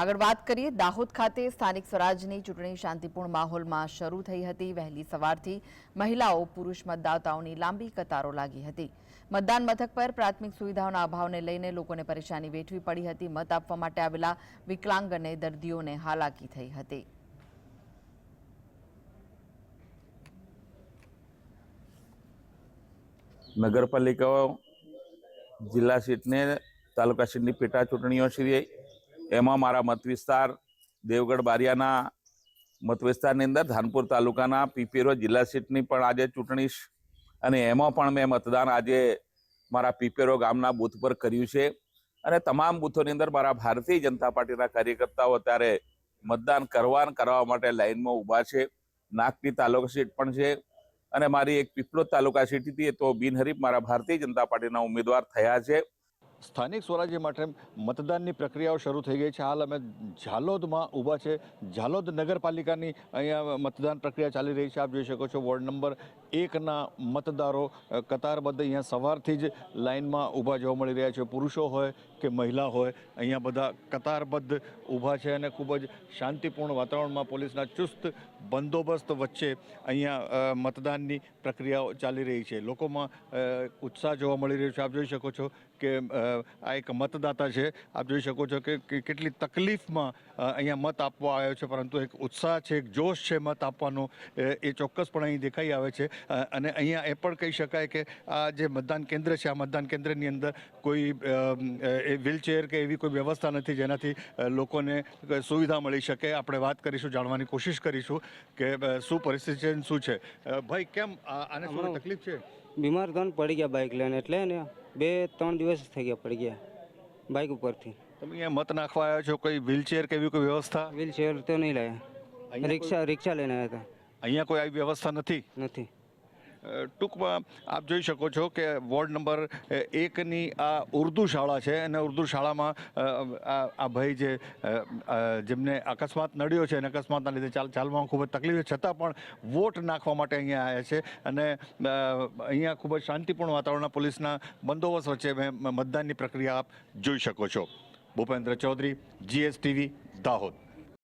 આગળ વાત કરીએ, દાહોદ ખાતે સ્થાનિક સ્વરાજની ચૂંટણી શાંતિપૂર્ણ માહોલમાં શરૂ થઈ હતી. વહેલી સવારથી મહિલાઓ પુરુષ મતદાતાઓની લાંબી કતારો લાગી હતી. મતદાન મથક પર પ્રાથમિક સુવિધાઓના અભાવને લઈને લોકોને પરેશાની વેઠવી પડી હતી. મત આપવા માટે આવેલા વિકલાંગ અને દર્દીઓને હાલાકી થઈ હતી. નગરપાલિકાઓ જિલ્લા સીટને તાલુકા સીટની પેટા ચૂંટણીઓ છે. એમાં મારા મત વિસ્તાર દેવગઢ બારિયાના મત વિસ્તારની અંદર ધાનપુર તાલુકાના પીપેરો જિલ્લા સીટની પણ આજે ચૂંટણી અને એમાં પણ મેં મતદાન આજે મારા પીપેરો ગામના બૂથ પર કર્યું છે. અને તમામ બૂથોની અંદર મારા ભારતીય જનતા પાર્ટીના કાર્યકર્તાઓ અત્યારે મતદાન કરવા કરવા માટે લાઈનમાં ઊભા છે. નાગપી તાલુકા સીટ પણ છે. અને મારી એક પીપલોદ તાલુકા સીટ હતી તો બિનહરીફ મારા ભારતીય જનતા પાર્ટીના ઉમેદવાર થયા છે. સ્થાનિક સ્વરાજ્ય માટે મતદાનની પ્રક્રિયાઓ શરૂ થઈ ગઈ છે. હાલ અમે ઝાલોદમાં ઊભા છે. ઝાલોદ નગરપાલિકાની અહીંયા મતદાન પ્રક્રિયા ચાલી રહી છે. આપ જોઈ શકો છો વોર્ડ નંબર એકના મતદારો કતારબદ્ધ અહીંયા સવારથી જ લાઇનમાં ઊભા જોવા મળી રહ્યા છે. પુરુષો હોય કે મહિલા હોય, અહીંયા બધા કતારબદ્ધ ઊભા છે અને ખૂબ જ શાંતિપૂર્ણ વાતાવરણમાં પોલીસના ચુસ્ત બંદોબસ્ત વચ્ચે અહીંયા મતદાનની પ્રક્રિયાઓ ચાલી રહી છે. લોકોમાં ઉત્સાહ જોવા મળી રહ્યો છે. આપ જોઈ શકો છો કે આ એક મતદાતા છે. આપ જોઈ શકો છો કે કેટલી તકલીફમાં અહીંયા મત આપવા આવ્યો છે પરંતુ એક ઉત્સાહ છે એક જોશ છે મત આપવાનો. એ ચોક્કસપણે અહીં દેખાઈ આવે છે. અને અહીંયા એ પણ કહી શકાય કે આ જે મતદાન કેન્દ્ર છે આ મતદાન કેન્દ્રની અંદર કોઈ વ્હીલચેર કે એવી કોઈ વ્યવસ્થા નથી જેનાથી લોકોને સુવિધા મળી શકે. આપણે વાત કરીશું જાણવાની કોશિશ કરીશું કે શું પરિસ્થિતિ છે શું છે. ભાઈ કેમ આને શું તકલીફ છે? બીમાર થઈને પડી ગયા બાઇક લઈને એટલે ને. બે ત્રણ દિવસ થઈ ગયા પડી ગયા બાઇક ઉપરથી. તમે અહીંયા મત નાખવા આવ્યા છો? કોઈ વ્હીલચેર કે એવી કોઈ વ્યવસ્થા? વ્હીલ ચેર તો નહીં લાયા. રિક્ષા રિક્ષા લઈને આવ્યા હતા. અહીંયા કોઈ આવી વ્યવસ્થા નથી? નથી. ટૂંકમાં આપ જોઈ શકો છો કે વોર્ડ નંબર એકની આ ઉર્દુ શાળા છે અને ઉર્દુ શાળામાં આ ભાઈ જે જેમને અકસ્માત નડ્યો છે અને અકસ્માતના લીધે ચાલ, ચાલવામાં ખૂબ જ તકલીફ છે, છતાં પણ વોટ નાખવા માટે અહીંયા આવ્યા છે અને અહીંયા ખૂબ જ શાંતિપૂર્ણ વાતાવરણના પોલીસના બંદોબસ્ત વચ્ચે મેં, મતદાનની પ્રક્રિયા આપ જોઈ શકો છો. ભૂપેન્દ્ર ચૌધરી, જીએસટીવી, દાહોદ.